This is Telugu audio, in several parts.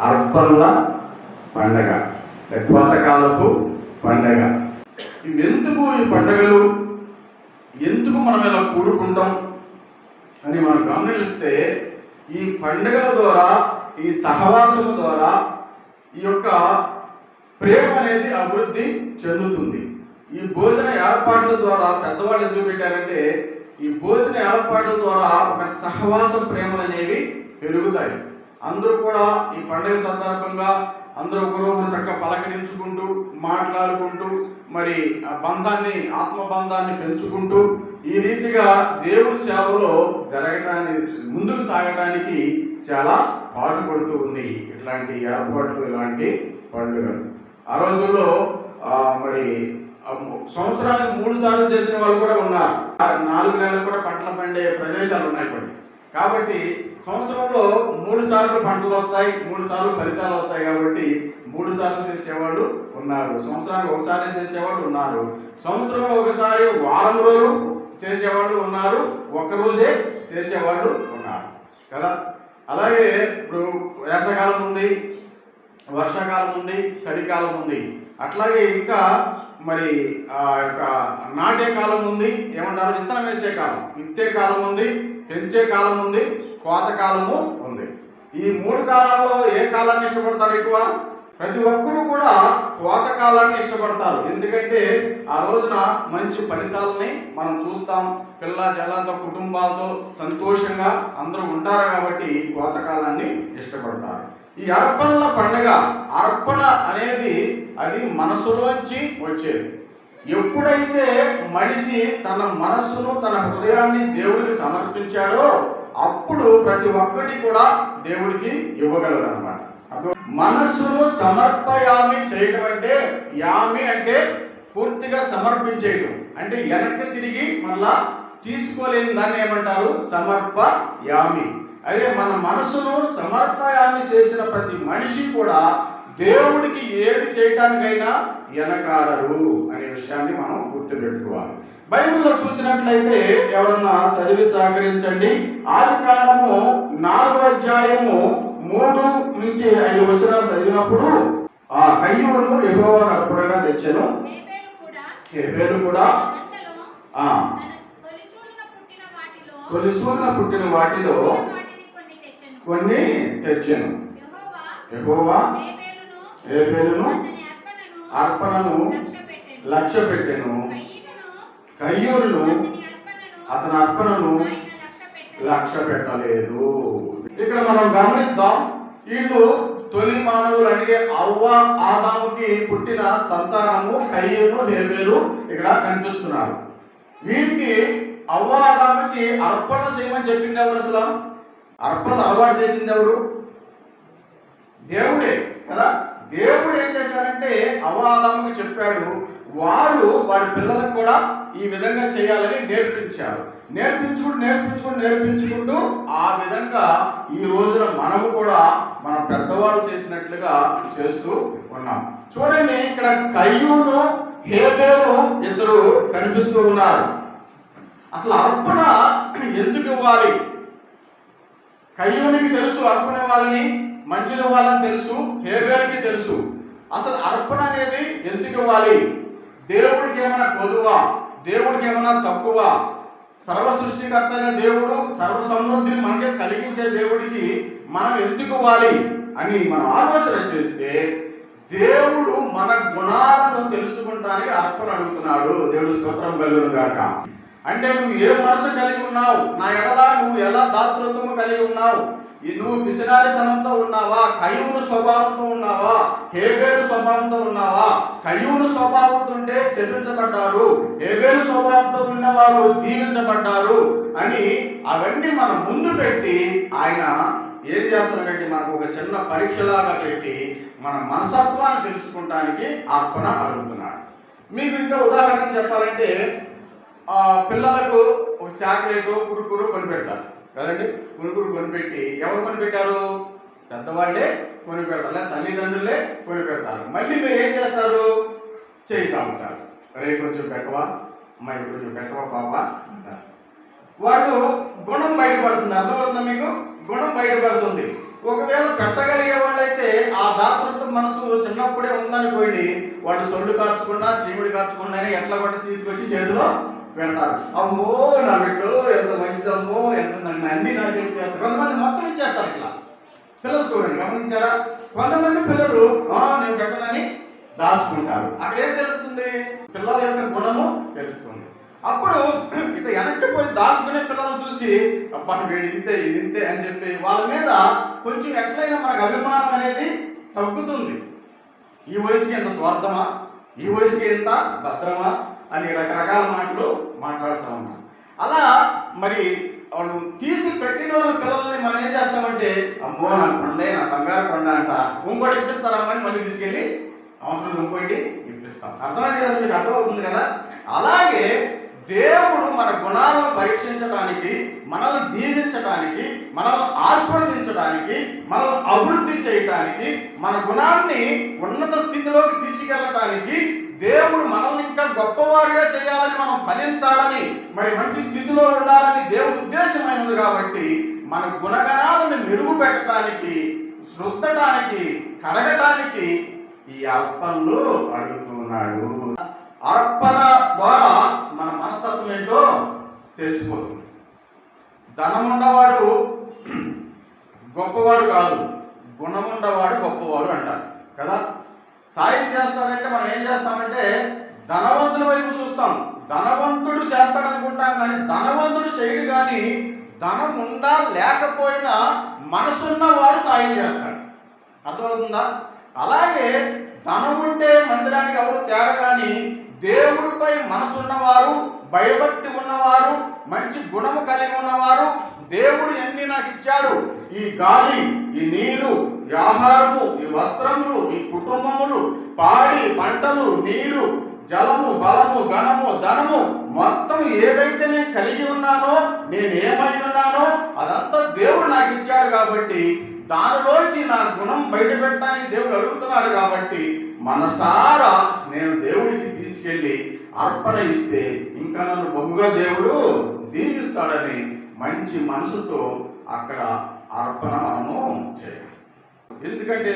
అర్పణల పండగ. కోతకాలపు పండగ. ఎందుకు ఈ పండగలు? ఎందుకు మనం ఇలా కూడుకుంటాం? అని మనం గమనిస్తే ఈ పండుగల ద్వారా ఈ సహవాసము ద్వారా ఈ యొక్క ప్రేమ అనేది అభివృద్ధి చెందుతుంది. ఈ భోజన ఏర్పాట్ల ద్వారా పెద్దవాళ్ళు ఎందుకు పెట్టారంటే ఈ భోజన ఏర్పాట్ల ద్వారా ఒక సహవాస ప్రేమలు అనేవి పెరుగుతాయి. అందరూ కూడా ఈ పండుగ సందర్భంగా అందరూ ఒకరొకరు చక్కగా పలకరించుకుంటూ మాట్లాడుకుంటూ మరి ఆ బంధాన్ని ఆత్మబంధాన్ని పెంచుకుంటూ ఈ రీతిగా దేవుడి సేవలో జరగటానికి ముందుకు సాగటానికి చాలా పాటుపడుతూ ఉంది ఇట్లాంటి ఏర్పాట్లు ఇలాంటి పండుగలు. ఆ రోజుల్లో మరి సంవత్సరానికి మూడు సార్లు చేసిన వాళ్ళు కూడా ఉన్నారు. నాలుగు నెలలు కూడా పంటలు పండే ప్రదేశాలు ఉన్నాయి కొన్ని. కాబట్టి సంవత్సరంలో మూడు సార్లు పంటలు వస్తాయి మూడు సార్లు ఫలితాలు వస్తాయి కాబట్టి మూడు సార్లు చేసేవాళ్ళు ఉన్నారు. సంవత్సరానికి ఒకసారి చేసేవాళ్ళు ఉన్నారు. సంవత్సరంలో ఒకసారి వారం రోజులు చేసేవాళ్ళు ఉన్నారు ఒక్కరోజే చేసేవాళ్ళు ఉన్నారు. కదా? అలాగే ఇప్పుడు వేసవకాలం ఉంది వర్షాకాలం ఉంది చలికాలం ఉంది. అట్లాగే ఇంకా మరి ఆ యొక్క నాటే కాలం ఉంది ఏమంటారు? విత్తనం వేసే కాలం. విత్తే కాలం ఉంది పెంచే కాలం ఉంది కోత కాలము ఉంది. ఈ మూడు కాలాల్లో ఏ కాలాన్ని ఇష్టపడతారు ఎక్కువ? ప్రతి ఒక్కరూ కూడా కోత కాలాన్ని ఇష్టపడతారు. ఎందుకంటే ఆ రోజున మంచి ఫలితాలని మనం చూస్తాం. పిల్ల జల్లతో కుటుంబాలతో సంతోషంగా అందరూ ఉంటారు కాబట్టి కోత కాలాన్ని ఇష్టపడతారు. ఈ అర్పణల పండగ అర్పణ అనేది అది మనసులోంచి వచ్చేది. ఎప్పుడైతే మనిషి తన మనస్సును తన హృదయాన్ని దేవుడికి సమర్పించాడో అప్పుడు ప్రతి ఒక్కటి కూడా దేవుడికి ఇవ్వగలడు అనమాట మనస్సును సమర్పయామి చేయటం అంటే యామి అంటే పూర్తిగా సమర్పించేయడం అంటే వెనక్కి తిరిగి మళ్ళా తీసుకోలేని దాన్ని ఏమంటారు? సమర్ప యామి అదే మన మనసును సమర్పయామి చేసిన ప్రతి మనిషి కూడా దేవుడికి ఏది చేయటానికైనా వెనకాడరు అనే విషయాన్ని మనం గుర్తుపెట్టుకోవాలి. బైబిల్లో చూసినట్లయితే ఎవరన్నా చదివి సహకరించండి. ఆది కాలము నాలుగో అధ్యాయము మూడు నుంచి ఐదు వచనాలు చదివినప్పుడు ఆ కయ్యూను ఎక్కువగా అర్పణగా తెచ్చాను. హేబేలు కూడా కూడా ఆ తొలిసూరున పుట్టిన వాటిలో కొన్ని తెచ్చెను. కొన్ని హేబేలును అతని అర్పణను లక్ష్య పెట్టాను కయ్యూరును అతని అర్పణను లక్ష్య పెట్టలేదు ఇక్కడ మనం గమనిద్దాం వీళ్ళు తొలి మానవులు అంటే అవ్వ ఆదాముకి పుట్టిన సంతానము కయ్యూను హేబేలు ఇక్కడ కనిపిస్తున్నారు. వీరికి అవ్వ ఆదాముకి అర్పణ చేయమని చెప్పింది ఎవరు అసలు? అర్పణ అలవాటు చేసింది ఎవరు? దేవుడే కదా? దేవుడు ఏం చేశాడంటే అవాదముకి చెప్పాడు వారు వారి పిల్లలకు కూడా ఈ విధంగా చేయాలని నేర్పించారు నేర్పించుకుంటూ నేర్పించుకుంటూ నేర్పించుకుంటూ ఆ విధంగా ఈ రోజున మనము కూడా మన పెద్దవాళ్ళు చేసినట్లుగా చేస్తూ ఉన్నాం. చూడండి ఇక్కడ కయ్యూను హేబేలు ఇద్దరు కనిపిస్తూ ఉన్నారు. అసలు అర్పణ ఎందుకు ఇవ్వాలి? కయ్యూనికి తెలుసు అర్పణ ఇవ్వాలని. మంచిది ఇవ్వాలని తెలుసు హేబేర్కి తెలుసు. అసలు అర్పణ అనేది ఎందుకు ఇవ్వాలి? దేవుడికి ఏమైనా కొదువా? దేవుడికి ఏమైనా తక్కువ? సర్వ సృష్టికర్త అయిన దేవుడు సర్వ సమృద్ధిని మనకే కలిగించే దేవుడికి మనం ఎందుకు ఇవ్వాలి అని మనం ఆలోచన చేస్తే దేవుడు మన గుణాలను తెలుసుకుంటానికి అర్పణ అడుగుతున్నాడు దేవుడు స్తోత్రం కలుగును గాక. అంటే నువ్వు ఏ మనసు కలిగి ఉన్నావు? నా ఎడలా నువ్వు ఎలా దాతృత్వము కలిగి ఉన్నావు? నువ్వు పిసినారితనంతో ఉన్నావా? కయువును స్వభావంతో ఉన్నావా? హేబేలు స్వభావంతో ఉన్నావా? కయువును స్వభావంతో ఉంటే శపించబడ్డారు. హేబేలు స్వభావంతో ఉన్నవారు దీవించబడ్డారు అని అవన్నీ మనం ముందు పెట్టి ఆయన ఏం చేస్తున్నాడంటే మనకు ఒక చిన్న పరీక్షలాగా పెట్టి మన మనసత్వాన్ని తెలుసుకుంటానికి అర్పణ అడుగుతున్నాడు. మీకు ఇంకా ఉదాహరణ చెప్పాలంటే పిల్లలకు ఒక చాక్లెట్ కురుకురు కొనిపెడతారు. కదండి? కురుకురు కొనిపెట్టి ఎవరు కొనిపెట్టారు? పెద్దవాళ్ళే కొనిపెడతారు లేదా తల్లిదండ్రులే కొనిపెడతారు. మళ్ళీ మీరు ఏం చేస్తారు? చేయి చాపుతారు. రే కొంచెం పెట్టవా? అమ్మాయి కొంచెం పెట్టవా పాప? వాడు వాళ్ళు గుణం బయటపడుతుంది. అర్థమవుతుందా మీకు? గుణం బయటపడుతుంది. ఒకవేళ పెట్టగలిగే వాళ్ళైతే మనసు చిన్నప్పుడే ఉందనుకోండి వాడు సొల్లు కార్చుకున్నా సీముడు కార్చుకున్నా ఎట్లా పట్టి తీసుకొచ్చి చేతిలో పెడతారు. అమ్మో నా బిడ్డు ఎంత మంచిదమ్మో ఎంత నన్ను అన్ని నాకు ఇచ్చేస్తారు కొంతమంది మొత్తం ఇచ్చేస్తారు ఇట్లా. పిల్లలు చూడండి గమనించారా? కొంతమంది పిల్లలు నేను పెట్టనని దాచుకుంటారు. అక్కడ ఏం తెలుస్తుంది? పిల్లల యొక్క గుణము తెలుస్తుంది. అప్పుడు ఇక వెనక్కి పోయి దాచుకునే పిల్లలను చూసి అబ్బా వీడు ఇంతే ఇది ఇంతే అని చెప్పి వాళ్ళ మీద కొంచెం ఎట్లయినా మనకు అభిమానం అనేది తగ్గుతుంది. ఈ వయసుకి ఎంత స్వార్థమా? ఈ వయసుకి ఎంత భద్రమా? అని రకరకాల మాటలు మాట్లాడుతూ ఉన్నారు అలా మరి వాళ్ళు తీసి పెట్టిన వాళ్ళ పిల్లల్ని మనం ఏం చేస్తామంటే అమ్మో నా కొండే నా బంగారు కొండ అంట. ఇంకోటి ఇప్పిస్తారమ్మా అని మళ్ళీ తీసుకెళ్ళి? అవసరం ఇంకోటి ఇప్పిస్తాం. అర్థమైంది కదా మీకు? అర్థమవుతుంది కదా? అలాగే దేవుడు మన గుణాలను పరీక్షించడానికి మనల్ని దీవించడానికి మనల్ని ఆస్వాదించడానికి మనల్ని అభివృద్ధి చేయడానికి మన గుణాన్ని ఉన్నత స్థితిలోకి తీసుకెళ్ళటానికి దేవుడు మనల్ని ఇంకా గొప్పవారుగా చేయాలని మనం ఫలించాలని మరి మంచి స్థితిలో ఉండాలని దేవుడి ఉద్దేశమైనది కాబట్టి మన గుణగణాలను మెరుగుపెట్టడానికి రుద్దటానికి కడగటానికి ఈ అర్పణలు అడుగుతున్నాడు. అర్పణ ద్వారా మన మనస్తత్వం ఏంటో తెలిసిపోతుంది ధనముండవాడు గొప్పవాడు కాదు గుణముండవాడు గొప్పవాడు అంటారు కదా. సాయం చేస్తాడంటే మనం ఏం చేస్తామంటే ధనవంతుల వైపు చూస్తాం. ధనవంతుడు చేస్తాడనుకుంటాం కానీ ధనవంతుడు చేయడు కానీ ధనం ఉండా లేకపోయినా మనసున్న వాడు సాయం చేస్తాడు. అర్థమవుతుందా? అలాగే ధనం ఉంటే మందిరానికి ఎవరు తేర కానీ దేవుడిపై మనసున్నవారు భయభక్తి ఉన్నవారు మంచి గుణము కలిగి ఉన్నవారు దేవుడు ఎన్ని నాకు ఇచ్చాడు? ఈ గాలి ఈ నీరు ఈ ఆహారము ఈ వస్త్రములు ఈ కుటుంబములు పాడి పంటలు నీరు జలము బలము ఘనము ధనము మొత్తం ఏదైతే నేను కలిగి ఉన్నానో నేను ఏమై ఉన్నానో అదంతా దేవుడు నాకు ఇచ్చాడు కాబట్టి దానిలోంచి నా గుణం బయట పెట్టడానికి దేవుడు అడుగుతున్నాడు కాబట్టి మనసారా నేను దేవుడికి తీసుకెళ్ళి అర్పణ ఇస్తే ఇంకా నన్ను బొగ్గుగా దేవుడు దీవిస్తాడని మంచి మనసుతో అక్కడ అర్పణ మనము చేయాలి ఎందుకంటే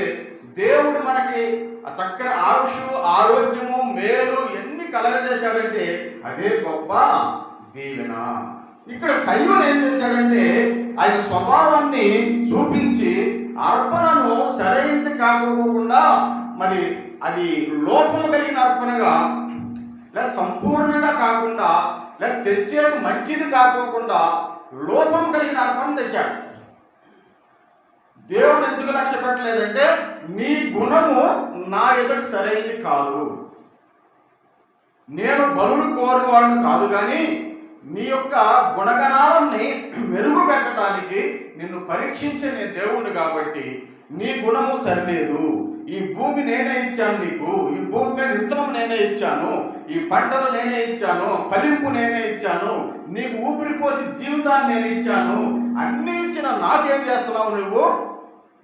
దేవుడు మనకి ఆ చక్కని ఆయుషు ఆరోగ్యము మేలు ఎన్ని కలగజేశాడంటే అదే గొప్ప దీవెన. ఇక్కడ కయ్యూరు ఏం చేశాడంటే ఆయన స్వభావాన్ని చూపించి అర్పణను సరైనది కాకపోకుండా మరి అది లోపము కలిగిన అర్పణగా లేదా సంపూర్ణంగా కాకుండా లేదా తెచ్చేది మంచిది కాకోకుండా లోపం కలిగిన అర్పణ తెచ్చాడు. దేవుడు ఎందుకు లక్ష్య పెట్టలేదంటే నీ గుణము నా ఎదుటి సరైనది కాదు. నేను బలులు కోరువాడిని కాదు కానీ నీ యొక్క గుణగణాలని మెరుగు పెట్టడానికి నిన్ను పరీక్షించే నేను దేవుణ్ణి కాబట్టి నీ గుణము సరిలేదు. ఈ భూమి నేనే ఇచ్చాను నీకు. ఈ భూమి మీద విత్తనం నేనే ఇచ్చాను. ఈ పంటలు నేనే ఇచ్చాను. ఫలింపు నేనే ఇచ్చాను. నీకు ఊపిరి పోసి జీవితాన్ని నేను ఇచ్చాను. అన్ని ఇచ్చిన నాకేం చేస్తున్నావు నువ్వు?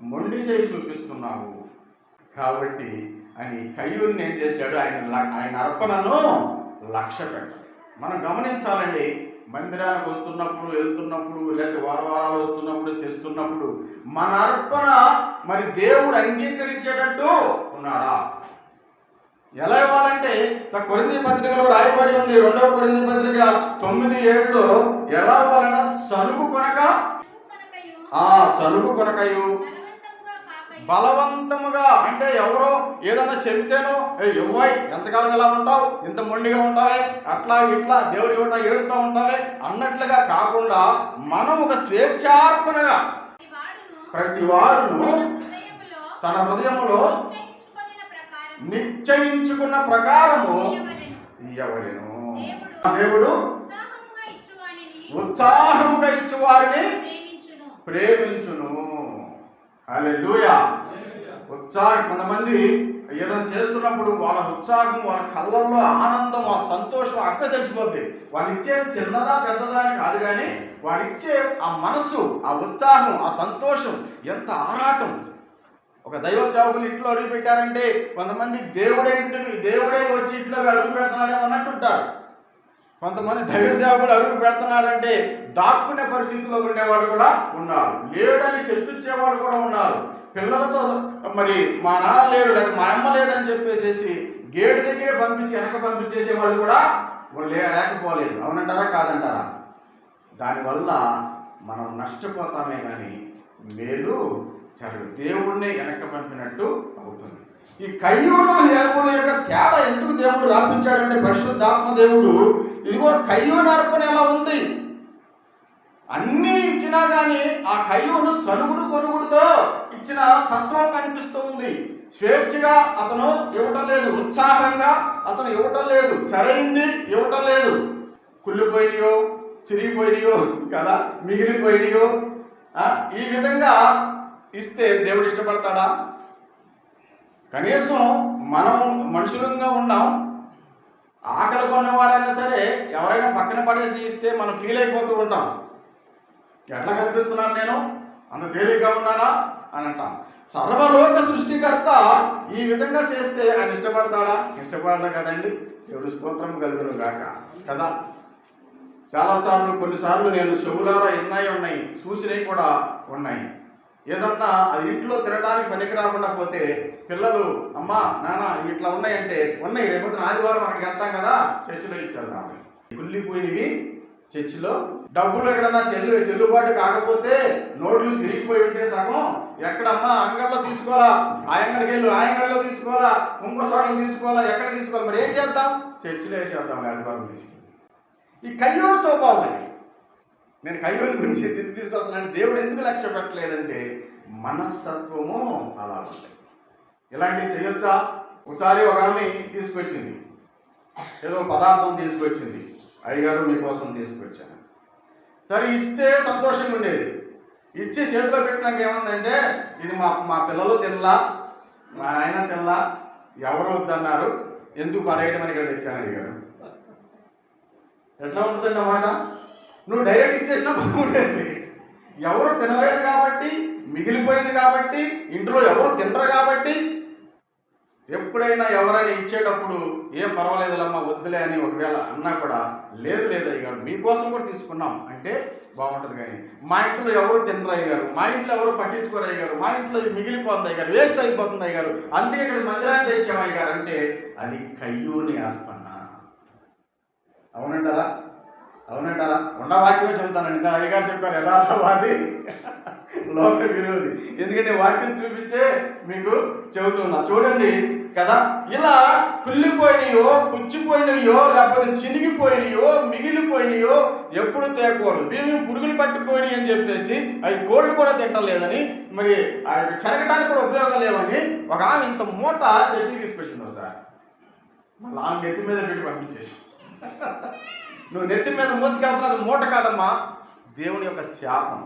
మొండి చేసి చూపిస్తున్నావు. కాబట్టి అని కయ్యూరిని ఏం చేశాడు? ఆయన ఆయన అర్పణను లక్ష్య పెట్టాడు. మనం గమనించాలండి మందిరానికి వస్తున్నప్పుడు వెళ్తున్నప్పుడు లేదా వార వారాలు వస్తున్నప్పుడు తెస్తున్నప్పుడు మన అర్పణ మరి దేవుడు అంగీకరించేటట్టు ఉన్నాడా? ఎలా ఇవ్వాలంటే కొరింథీ పత్రికలో రాయబడి ఉంది రెండవ కొరింథీ పత్రిక తొమ్మిది ఏడులో ఎలా ఇవ్వాలంట సనుగు కొనక ఆ సనుగు కొనకయు. బలవంతముగా అంటే ఎవరో ఏదన్నా చెబితేనో ఏ ఇవ్వాయి ఎంతకాలం ఇలా ఉంటావు? ఇంత మొండిగా ఉంటావే? అట్లా ఇట్లా దేవుడి కూడా ఏడుతూ ఉంటావే? అన్నట్లుగా కాకుండా మనం ఒక స్వేచ్ఛార్పణగా ప్రతి వారును తన హృదయములో నిశ్చయించుకొనిన ప్రకారం నిశ్చయించుకున్న ప్రకారము. ఇయ్యవలెను. దేవుడు ఉత్సాహముగా ఇచ్చువానిని ఉత్సాహముగా ఇచ్చు వారిని ప్రేమించును. ఉత్సాహం. కొంతమంది ఏదైనా చేస్తున్నప్పుడు వాళ్ళ ఉత్సాహం వాళ్ళ కళ్ళల్లో ఆనందం ఆ సంతోషం అక్కడ తెలిసిపోద్ది. వాళ్ళు ఇచ్చే చిన్నదా పెద్దదా అని కాదు కానీ వాళ్ళు ఇచ్చే ఆ మనసు ఆ ఉత్సాహం ఆ సంతోషం ఎంత ఆరాటం. ఒక దైవ సేవకులు ఇంట్లో అడుగు పెట్టారంటే కొంతమంది దేవుడే ఇంటికి దేవుడే వచ్చి ఇంట్లో అడుగు పెడుతున్నాడే అన్నట్టుంటారు కొంతమంది దైవ సేవకుడు అడుగు పెడుతున్నాడంటే దాక్కునే పరిస్థితిలో ఉండేవాళ్ళు కూడా ఉన్నారు. లేడని చెప్పించేవాళ్ళు కూడా ఉన్నారు. పిల్లలతో మరి మా నాన్న లేడు లేక మా అమ్మ లేదని చెప్పేసేసి గేటు దగ్గరే పంపించి వెనక పంపించేసే వాళ్ళు కూడా వాళ్ళు లేకపోలేదు. అవునంటారా? కాదంటారా? దానివల్ల మనం నష్టపోతామే కానీ మేలు జరగదు దేవుణ్ణి వెనక పంపినట్టు అవుతుంది. ఈ కయ్యూరు హేముల యొక్క తేడా ఎందుకు దేవుడు రాపించాడంటే పరిశుద్ధాత్మ దేవుడు ఇదిగో కయ్యూని అర్పణ ఎలా ఉంది? అన్నీ ఇచ్చినా కానీ ఆ కయ్యూను సనుగుడు కొనుగుడుతో ఇచ్చిన తత్వం కనిపిస్తూ ఉంది. స్వేచ్ఛగా అతను ఇవ్వటం లేదు ఉత్సాహంగా అతను ఇవ్వటం లేదు. సరైంది ఇవ్వటం లేదు. కుళ్ళిపోయినయో చిరిగిపోయినయో కదా మిగిలిపోయినయో ఈ విధంగా ఇస్తే దేవుడు ఇష్టపడతాడా? కనీసం మనం మనుషులంగా ఉన్నాం ఆకలి కొన్నవారైనా సరే ఎవరైనా పక్కన పడేసి ఇస్తే మనం ఫీల్ అయిపోతూ ఉంటాం. ఎట్లా కనిపిస్తున్నాను నేను? అంత తేలిగ్గా ఉన్నానా? అని అంటాం. సర్వలోక సృష్టికర్త ఈ విధంగా చేస్తే ఆయన ఇష్టపడతాడా? ఇష్టపడదా కదండి. దేవుడు స్తోత్రం కలుగును గాక. కదా? చాలాసార్లు కొన్నిసార్లు నేను చెవులారా ఎన్నాయి ఉన్నాయి చూసినవి కూడా ఉన్నాయి. ఏదన్నా అది ఇంట్లో తినడానికి పనికి రాకుండా పోతే పిల్లలు అమ్మా నాన్న ఇట్లా ఉన్నాయంటే ఉన్నాయి రేపొద్దున ఆదివారం అక్కడికి వెళ్తాం కదా చర్చిలో ఇచ్చారు నాకు కుళ్ళిపోయినవి చర్చిలో. డబ్బులు ఎక్కడన్నా చెల్లు చెల్లుబాటు కాకపోతే నోట్లు సిరిగిపోయి ఉంటే సగం. ఎక్కడమ్మా అంగడిలో తీసుకోవాలా? ఆ అంగడికి వెళ్ళు ఆ అంగడిలో తీసుకోవాలా? ఇంకో చోట్ల తీసుకోవాలా? ఎక్కడ తీసుకోవాలి? మరి ఏం చేద్దాం? చర్చిలో వేసేద్దాం ఆదివారం తీసుకు ఈ కయ్యూరు స్వభావం అది. నేను కయ్యూరి గురించి తిరిగి తీసుకొస్తున్నాను. దేవుడు ఎందుకు లక్ష్య పెట్టలేదంటే మనస్తత్వము అలా ఉంటుంది. ఇలాంటివి చేయొచ్చా? ఒకసారి ఒక ఆమె తీసుకొచ్చింది. ఏదో పదార్థం తీసుకొచ్చింది. అయ్యగారు మీకోసం తీసుకొచ్చాను. సరే ఇస్తే సంతోషంగా ఉండేది. ఇచ్చి చేతిలో పెట్టినాక ఏముందంటే ఇది మా మా పిల్లలు తినలా మా ఆయన తినలా ఎవరు వద్దన్నారు ఎందుకు పడేయడం అని ఇక్కడ తెచ్చాను అయ్యగారు. ఎట్లా ఉంటుందండి అన్నమాట నువ్వు డైరెక్ట్ ఇచ్చేసినా బాగుండేది. ఎవరు తినలేదు కాబట్టి మిగిలిపోయింది కాబట్టి ఇంట్లో ఎవరు తినరు కాబట్టి ఎప్పుడైనా ఎవరైనా ఇచ్చేటప్పుడు ఏం పర్వాలేదులమ్మా వద్దులే అని ఒకవేళ అన్నా కూడా లేదు లేదు అయ్యగారు మీకోసం కూడా తీసుకున్నాం. అంటే బాగుంటుంది కానీ మా ఇంట్లో ఎవరు తినరు అయ్యారు మా ఇంట్లో ఎవరు పట్టించుకోరు అయ్యారు మా ఇంట్లో మిగిలిపోతుంది అయ్యారు వేస్ట్ అయిపోతుంది అయ్యారు అందుకే ఇక్కడ మందిరాన్ని తెచ్చాం అయ్యారు అంటే అది కయ్యూని అర్పణ. అవునంటారా? అవునంటారా? ఉన్న వాక్యమే చెబుతానండి ఇంత అయ్యగారు చెప్పారు యథార్థవాది లోక విరోధి. ఎందుకంటే వాక్యం చూపించే మీకు చెబుతున్నా చూడండి కదా? ఇలా కుళ్ళిపోయినయో పుచ్చిపోయినయో లేకపోతే చినిగిపోయినాయో మిగిలిపోయినాయో ఎప్పుడు తేకూడదు. మేము పురుగులు పట్టిపోయినాయి అని చెప్పేసి అవి కోళ్ళు కూడా తింటలేదని మరి ఆ యొక్క చెరగడానికి కూడా ఉపయోగం లేవని ఒక ఆమె ఇంత మూట చర్చి తీసుకొచ్చింది ఒకసారి. మళ్ళీ ఆమె ఎత్తి మీద పెట్టి పంపించేసి. నువ్వు నెత్తి మీద మోసుకెళ్తున్నది మూట కాదమ్మా దేవుని యొక్క శాపం.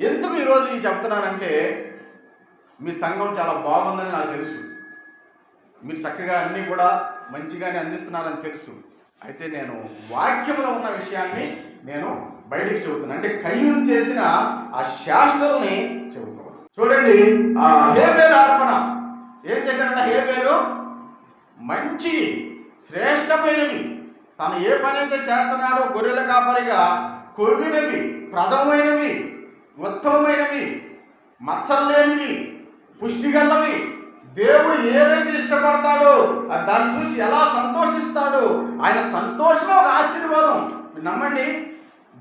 ఎందుకు ఈరోజు ఈ చెప్తున్నానంటే మీ సంఘం చాలా బాగుందని నాకు తెలుసు. మీరు చక్కగా అన్నీ కూడా మంచిగానే అందిస్తున్నారని తెలుసు. అయితే నేను వాక్యంలో ఉన్న విషయాన్ని నేను బయటికి చెబుతున్నాను అంటే కయ్యూన్ చేసిన ఆ శాస్త్రల్ని చెబుతున్నాను. చూడండి ఆ హేబేలు అర్పణ ఏం చేశాడంటే హేబేలు? మంచి శ్రేష్టమైనవి. తను ఏ పని అయితే చేస్తున్నాడో గొర్రెల కాపరిగా కొవ్వినవి ప్రథమైనవి ఉత్తమమైనవి మచ్చలేనివి పుష్టిగలవి. దేవుడు ఏదైతే ఇష్టపడతాడో దాన్ని చూసి ఎలా సంతోషిస్తాడో ఆయన సంతోషమే ఒక ఆశీర్వాదం. నమ్మండి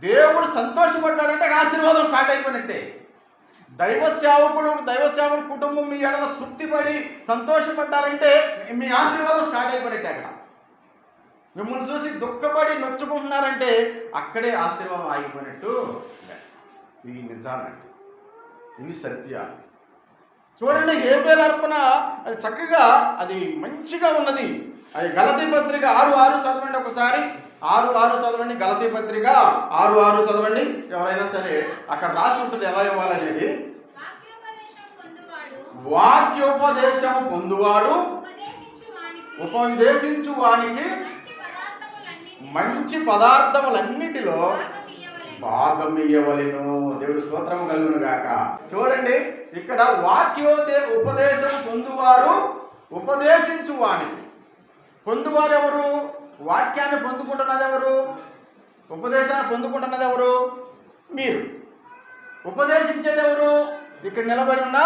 దేవుడు సంతోషపడ్డాడంటే ఒక ఆశీర్వాదం స్టార్ట్ అయిపోయినట్టే. దైవ సేవకుడు దైవ సేవకుడు కుటుంబం మీ ఎడల తృప్తిపడి సంతోషపడ్డారంటే మీ ఆశీర్వాదం స్టార్ట్ అయిపోయినట్టే అక్కడ. మిమ్మల్ని చూసి దుఃఖపడి నొచ్చుకుంటున్నారంటే అక్కడే ఆశీర్వాదం ఆగిపోయినట్టు ఇవి నిజాలండి ఇవి సత్యాలు చూడండి హేబేల్ అర్పణ అది చక్కగా అది మంచిగా ఉన్నది. అది గలతీ పత్రిక ఆరు ఆరు చదవండి ఒకసారి. ఆరు ఆరు చదవండి గలతీ పత్రిక ఆరు ఆరు చదవండి. ఎవరైనా సరే అక్కడ రాసి ఉంటుంది ఎలా ఇవ్వాలనేది. వాక్యోపదేశం పొందువాడు. ఉపదేశించు వానికి. మంచి పదార్థములన్నిటిలో. భాగం ఇయ్యవలెను దేవుడు స్తోత్రం కలుగును గాక చూడండి ఇక్కడ వాక్యోదే ఉపదేశం పొందువారు ఉపదేశించు వానికి పొందువారు ఎవరు వాక్యాన్ని పొందుకుంటున్నది ఎవరు ఉపదేశాన్ని పొందుకుంటున్నది ఎవరు మీరు. ఉపదేశించేది ఎవరు ఇక్కడ నిలబడి ఉన్నా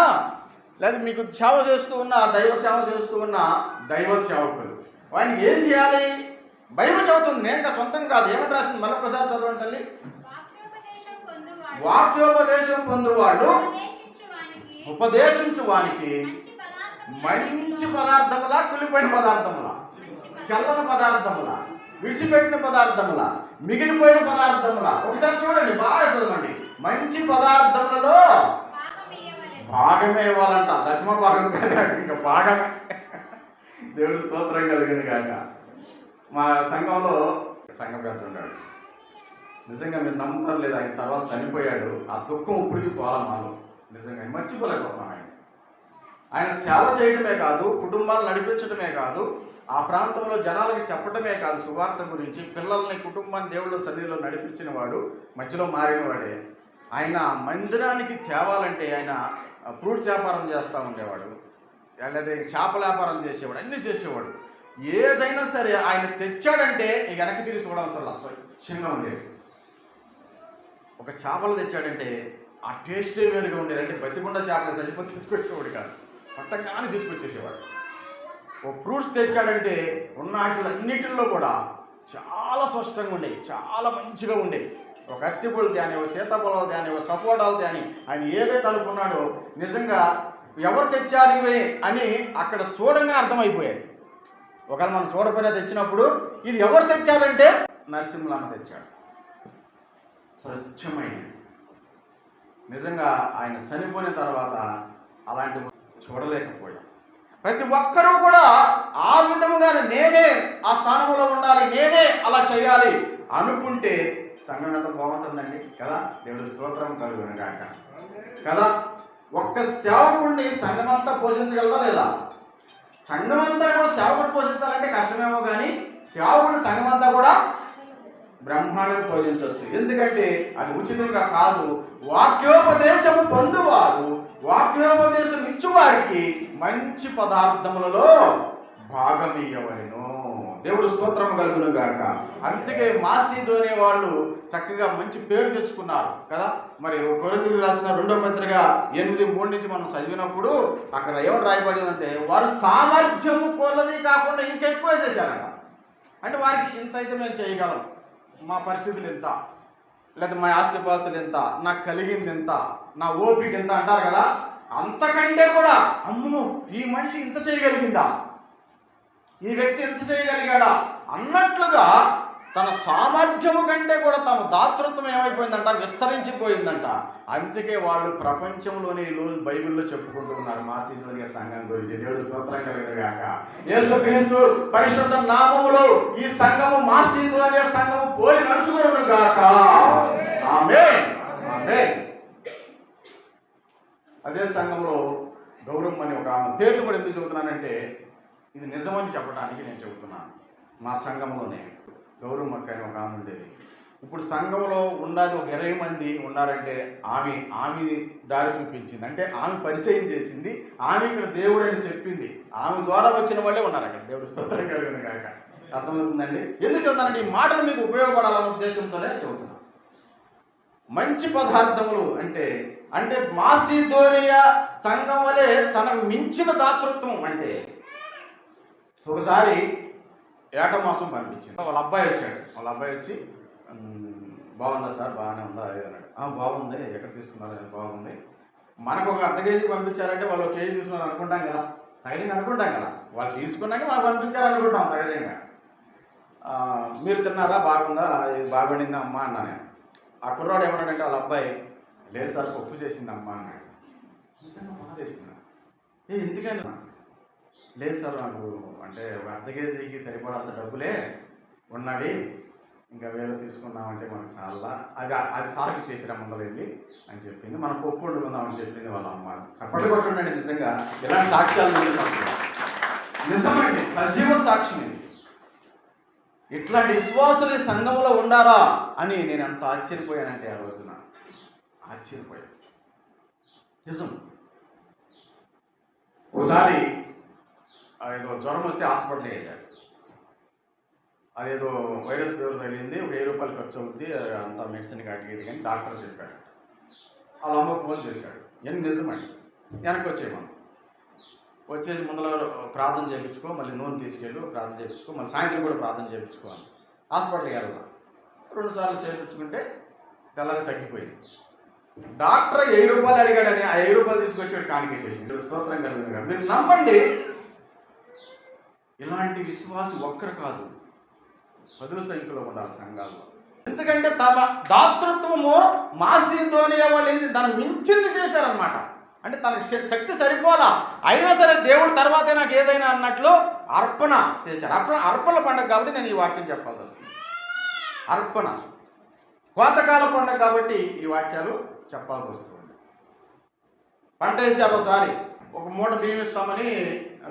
లేదా మీకు సేవ చేస్తూ ఉన్న దైవ సేవ చేస్తూ ఉన్న దైవ సేవకులు. ఆయనకి ఏం చేయాలి? బైబిల్ చదువుతుంది నేను ఇంకా సొంతం కాదు. ఏమని రాసింది? మరొకసారి చదవండి తల్లి. వాక్యోపదేశం పొందువాడు. ఉపదేశించు వానికి మంచి పదార్థములు కులిపోయిన పదార్థములా చల్లని పదార్థములా విడిచిపెట్టిన పదార్థములా మిగిలిపోయిన పదార్థములా. ఒకసారి చూడండి బాగా చదవండి. మంచి పదార్థములలో. భాగమే ఇవ్వాలంట దశమ భాగం కాదు ఇంకా భాగమే. దేవుడు స్తోత్రం కలిగిన కాక మా సంఘంలో సంఘం పెద్ద ఉన్నాడు నిజంగా మీరు నమ్ముతారు లేదా ఆయన తర్వాత చనిపోయాడు. ఆ దుఃఖం ఇప్పటికీ పోవాలి మాలో. నిజంగా మర్చిపోలేకపోతున్నాం ఆయన. ఆయన సేవ చేయడమే కాదు కుటుంబాలు నడిపించడమే కాదు ఆ ప్రాంతంలో జనాలకు చెప్పడమే కాదు సువార్త గురించి. పిల్లల్ని కుటుంబాన్ని దేవుళ్ళ సన్నిధిలో నడిపించిన వాడు మధ్యలో మారినవాడే ఆయన మందిరానికి తేవాలంటే ఆయన ఫ్రూట్స్ వ్యాపారం చేస్తూ ఉండేవాడు. లేదా చేపల వ్యాపారం చేసేవాడు అన్నీ చేసేవాడు. ఏదైనా సరే ఆయన తెచ్చాడంటే ఇక వెనక్కి తిరిగి చూడవసరం సో స్వచ్ఛంగా ఉండేది ఒక చేపలు తెచ్చాడంటే ఆ టేస్టే వేరుగా ఉండేది. అంటే బతికుండా చేపలు చచ్చిపోతే తీసుకొచ్చేవాడు కాదు. పట్టంగానే తీసుకొచ్చేసేవాడు. ఓ ఫ్రూట్స్ తెచ్చాడంటే ఉన్న కూడా చాలా స్పష్టంగా ఉండేవి. చాలా మంచిగా ఉండేవి. ఒక అరటిపళ్ళు తేని ఒక సీతాఫలాలు తేని ఒక సపోటాలు తేని ఆయన ఏదైతే అనుకున్నాడో నిజంగా ఎవరు తెచ్చారు ఇవే అని అక్కడ చూడంగా అర్థమైపోయాయి ఒకవేళ మనం చూడపోయినా తెచ్చినప్పుడు ఇది ఎవరు తెచ్చారంటే నరసింహులన్న తెచ్చాడు. స్వచ్ఛమైన. నిజంగా ఆయన చనిపోయిన తర్వాత అలాంటి చూడలేకపోయాం. ప్రతి ఒక్కరూ కూడా ఆ విధముగా నేనే ఆ స్థానంలో ఉండాలి నేనే అలా చేయాలి అనుకుంటే సంఘం ఎంత బాగుంటుందండి కదా? దేవుడు స్తోత్రం కలుగును గాక కదా? ఒక్క సేవకుడిని సంఘం అంతా పోషించగలదా లేదా? సంఘం అంతా కూడా సేవకుడు పోషించాలంటే కష్టమేమో కానీ సేవకుడు సంఘం అంతా కూడా బ్రహ్మాండం పోషించవచ్చు. ఎందుకంటే అది ఉచితంగా కాదు. వాక్యోపదేశము పొందువారు. వాక్యోపదేశం ఇచ్చువారికి మంచి పదార్థములలో భాగమీయవలను. దేవుడు స్తోత్రం కలుగును గాక. అందుకే మాసీదు అనే వాళ్ళు చక్కగా మంచి పేరు తెచ్చుకున్నారు కదా? మరి కొరిందులు రాసిన రెండో పత్రిక ఎనిమిది మూడు నుంచి మనం చదివినప్పుడు అక్కడ ఏమని రాయబడిందంటే వారు సామర్థ్యము కొలది కాకుండా ఇంకా ఎక్కువ వేసేసారంట అంటే వారికి ఇంత అయితే మేము చేయగలం. మా పరిస్థితులు ఎంత? లేదా మా ఆస్తిపాస్తులు ఎంత? నాకు కలిగింది ఎంత? నా ఓపిక ఎంత? అంటారు కదా? అంతకంటే కూడా అమ్మును ఈ మనిషి ఇంత చేయగలిగిందా? ఈ వ్యక్తి ఎంత చేయగలిగాడా? అన్నట్లుగా తన సామర్థ్యము కంటే కూడా తమ దాతృత్వం ఏమైపోయిందంట విస్తరించిపోయిందంట. అందుకే వాళ్ళు ప్రపంచంలోనే ఈ రోజు బైబిల్లో చెప్పుకుంటూ ఉన్నారు మాసీదునియ సంఘం గురించి. దేవుడు స్తోత్రం కలిగినగాక. యేసుక్రీస్తు పరిశుద్ధ నామములో ఈ సంఘము మాసీదు అనే సంఘము పోలి నడుచుకును గాక ఆమె ఆమె అదే సంఘంలో గౌరవం అని ఒక ఆమె పేర్లు కూడా ఎందుకు చెబుతున్నానంటే ఇది నిజమని చెప్పడానికి నేను చెబుతున్నాను. మా సంఘంలోనే గౌరవం అక్క అని ఒక ఆమె ఉండేది. ఇప్పుడు సంఘంలో ఉండాలి ఒక ఇరవై మంది ఉన్నారంటే ఆమె ఆమె దారి చూపించింది. అంటే ఆమె పరిచయం చేసింది ఆమె ఇక్కడ దేవుడు అని చెప్పింది. ఆమె ద్వారా వచ్చిన వాళ్ళే ఉన్నారు అక్కడ. దేవుడు స్తోత్రం కలిగిన కాక అర్థమవుతుందండి? ఎందుకు చెబుతానండి ఈ మాటలు మీకు ఉపయోగపడాలన్న ఉద్దేశంతోనే చెబుతున్నాను. మంచి పదార్థములు అంటే అంటే మాసిధోనియా సంఘం వలె తనకు మించిన దాతృత్వం అంటే ఒకసారి ఏకమాసం పంపించింది. వాళ్ళ అబ్బాయి వచ్చాడు. వాళ్ళ అబ్బాయి వచ్చి బాగుందా సార్? బాగానే ఉందా? అది అన్నాడు. బాగుంది. ఎక్కడ తీసుకున్నారు? బాగుంది. మనకు ఒక అర్ధ కేజీ పంపించారంటే వాళ్ళు ఒక కేజీ తీసుకున్నారు అనుకుంటాం కదా. సహజంగా అనుకుంటాం కదా. వాళ్ళు తీసుకున్నాక మనకు పంపించారు అనుకుంటాం సహజంగా మీరు తిన్నారా? బాగుందా? ఇది బాగుండిందా అమ్మా? అన్నా నేను. ఆ కుర్రాడు ఏమన్నాడంటే వాళ్ళ అబ్బాయి లేదు సార్ పప్పు చేసింది అమ్మా అన్నాడు. నిజంగా బాగా చేసిందా? ఏ లేదు సార్ నాకు అంటే ఒక అర్ధ కేజీకి సరిపడంత డబ్బులే ఉన్నవి. ఇంకా వేరే తీసుకున్నామంటే మనకు చాలా అది అది సార్కి చేసిరా ముందరండి అని చెప్పింది. మనం పప్పు వండుకుందామని చెప్పింది వాళ్ళ అమ్మ. చప్పటి కొట్టుండండి నిజంగా. ఇలాంటి సాక్ష్యాలు నిజమండి సజీవ సాక్ష్యం ఇది. ఇట్లాంటి విశ్వాసులు సంఘంలో ఉండారా అని నేను ఎంత ఆశ్చర్యపోయానంటే ఆ రోజున. ఆశ్చర్యపోయాను. నిజం. ఒకసారి ఏదో జ్వరం వస్తే హాస్పిటల్కి వెళ్ళారు. అదేదో వైరస్ ఫీవర్ తగిలింది ఒక వెయ్యి రూపాయలు ఖర్చు అవుద్ది అంత మెడిసిన్ కాటికి కానీ డాక్టర్ చెప్పాడు. వాళ్ళ అమ్మ ఫోన్ చేశాడు. ఎన్ని నిజమండి వెనక్కి వచ్చేయమను వచ్చేసి ముందులో ప్రార్థన చేయించుకో మళ్ళీ నూనె తీసుకెళ్ళు ప్రార్థన చేయించుకో మళ్ళీ సాయంత్రం కూడా ప్రార్థన చేయించుకో అని. హాస్పిటల్కి వెళ్ళాలి. రెండు సార్లు చేయించుకుంటే తెల్లగా తగ్గిపోయింది. డాక్టర్ వెయ్యి రూపాయలు అడిగాడని ఆ వెయ్యి రూపాయలు తీసుకొచ్చాడు కానికేసేసి. స్తోత్రం కలిగిన మీరు నమ్మండి ఇలాంటి విశ్వాసం ఒక్కరు కాదు. పదుల సంఖ్యలో ఉండాలి సంఘాల్లో ఎందుకంటే తమ దాతృత్వము మాసిధోనియ వాళ్ళు ఏంటి దాన్ని మించింది చేశారనమాట అంటే తన శక్తి సరిపోలా. అయినా సరే దేవుడు తర్వాతే నాకు ఏదైనా అన్నట్లు అర్పణ చేశారు. అర్పణ అర్పణ పండుగ కాబట్టి నేను ఈ వాక్యం చెప్పాల్సి వస్తుంది. అర్పణ. కోతకాల పండుగ కాబట్టి ఈ వాక్యాలు చెప్పాల్సి వస్తుంది. పంట వేసారు ఒకసారి ఒక మూట బియ్యం ఇస్తామని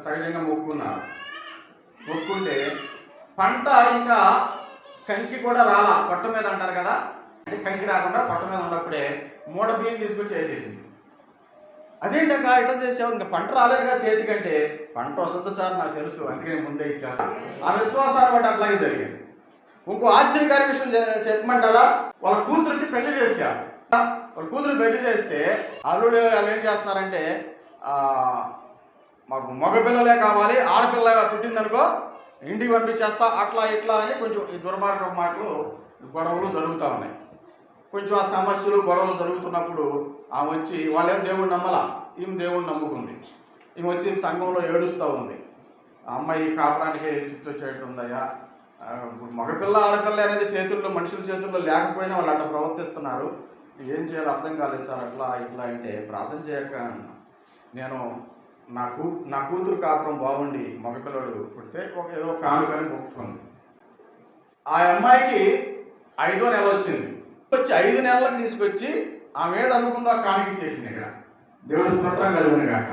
సహజంగా మొక్కున్నారు. మొక్కుంటే పంట ఇంకా కంకి కూడా రాలా. పొట్ట మీద అంటారు కదా? అంటే కంకి రాకుండా పొట్ట మీద ఉన్నప్పుడే మూట బియ్యం తీసుకొచ్చి వేసేసింది. అదేంటక్క ఇట్లా చేసావు? ఇంకా పంట రాలేదుగా చేతికంటే పంట వస్తుంది సార్ నాకు తెలుసు. అందుకని ముందే ఇచ్చాను ఆ విశ్వాసాన్ని బట్టి అట్లాగే జరిగింది. ఇంకో ఆశ్చర్యకారి విషయం చెప్పమంటారా? వాళ్ళ కూతురికి పెళ్ళి చేశారు వాళ్ళ కూతురు పెళ్ళి చేస్తే అల్లుడు వాళ్ళు ఏం చేస్తున్నారంటే మాకు మగపిల్లలే కావాలి ఆడపిల్ల పుట్టిందనుకో ఇంటికి పంపించేస్తా అట్లా ఇట్లా అని కొంచెం ఈ దుర్మార్గం మాటలు గొడవలు జరుగుతూ ఉన్నాయి. కొంచెం ఆ సమస్యలు గొడవలు జరుగుతున్నప్పుడు ఆమె వచ్చి వాళ్ళేం దేవుడు నమ్మలా? ఈమె దేవుడిని నమ్ముకుంది. ఈమె వచ్చి సంఘంలో ఏడుస్తూ ఉంది. ఆ అమ్మాయి కాపురానికే శిక్ష వచ్చేట్టు ఉందయ్యా. మగపిల్ల ఆడపిల్ల అనేది చేతుల్లో మనుషుల చేతుల్లో లేకపోయినా వాళ్ళు అట్లా ప్రవర్తిస్తున్నారు. ఏం చేయాలో అర్థం కాలేదు సార్ అట్లా ఇట్లా అంటే ప్రార్థన చేయక నేను నా కూ నా కూతురు కాపురం బాగుండి మగపిల్లడు పుడితే ఒక ఏదో కానుకని మొక్కుకుంది ఆ అమ్మాయికి ఐదో నెల వచ్చింది. వచ్చి ఐదు నెలలకు తీసుకొచ్చి ఆమె ఏది అనుకుందో ఆ కానుక ఇచ్చేసింది ఇక్కడ. దేవుడు స్తోత్రం కలుగును కాక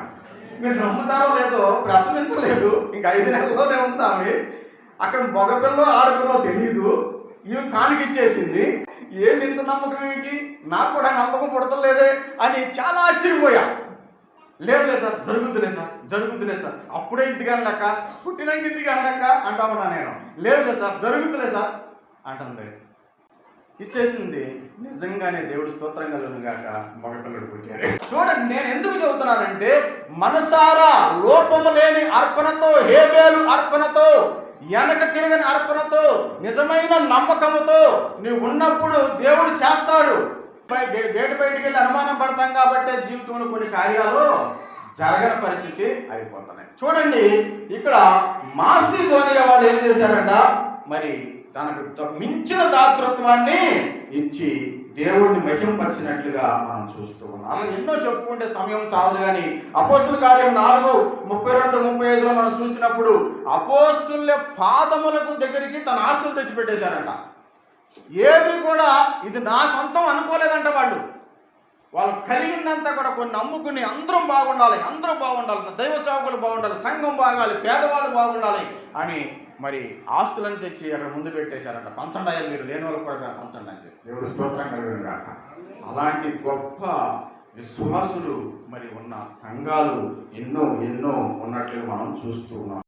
మీరు నమ్ముతారో లేదో ప్రశ్నించలేదు. ఇంక ఐదు నెలల్లోనే ఉంది ఆమె. అక్కడ మగపిల్లో ఆడపిల్లో తెలియదు ఈమె కానుక ఇచ్చేసింది. ఏంటి ఇంత నమ్మకం ఏంటి నాకు కూడా నమ్మకం పుడతలేదే అని చాలా ఆశ్చర్యపోయా. లేదు లేదు సార్ జరుగుతులే సార్ జరుగుతులే సార్. అప్పుడే ఇంటి కానీ లెక్క పుట్టినాక ఇంటి కానీ లెక్క నేను. లేదు లేదు సార్ జరుగుతులే సార్ అంటుంది. ఇచ్చేసింది నిజంగానే దేవుడు స్తోత్రం కలుగును గాక మగపిల్లడు పుట్టాడు. చూడండి నేను ఎందుకు చెబుతున్నానంటే మనసారా లోపము లేని అర్పణతో హేబేలు అర్పణతో వెనక తిరగని అర్పణతో నిజమైన నమ్మకముతో నీవు ఉన్నప్పుడు దేవుడు చేస్తాడు. గేటు బయటికి వెళ్ళి అనుమానం పడతాం కాబట్టి జీవితంలో కొన్ని కార్యాలు జరగని పరిస్థితి అయిపోతున్నాయి. చూడండి ఇక్కడ మాసి ధోనియా వాళ్ళు ఏం చేశారంట? మరి తనకు మించిన దాతృత్వాన్ని ఇచ్చి దేవుడిని మహింపరిచినట్లుగా మనం చూస్తూ ఉన్నాం. అలా ఎన్నో చెప్పుకుంటే సమయం చాలదు కానీ అపోస్తుల కార్యం నాలుగు ముప్పై రెండు ముప్పై ఐదులో మనం చూసినప్పుడు అపోస్తుల పాదములకు దగ్గరికి తన ఆస్తులు తెచ్చిపెట్టేశారంట. ఏది కూడా ఇది నా సొంతం అనుకోలేదంట వాళ్ళు. వాళ్ళు కలిగిందంతా కూడా కొన్ని అమ్ముకుని అందరం బాగుండాలి అందరూ బాగుండాలి దైవ సేవకులు బాగుండాలి సంఘం బాగాలి పేదవాళ్ళు బాగుండాలి అని మరి ఆస్తులను తెచ్చి అక్కడ ముందు పెట్టేశారంట. పంచండి అయ్యా మీరు లేని వాళ్ళకి కూడా పంచండి అని చెప్పి దేవుడు స్తోత్రం కలిగిన అలాంటి గొప్ప విశ్వాసులు మరి ఉన్న సంఘాలు ఎన్నో ఎన్నో ఉన్నట్లు మనం చూస్తూ ఉన్నాం.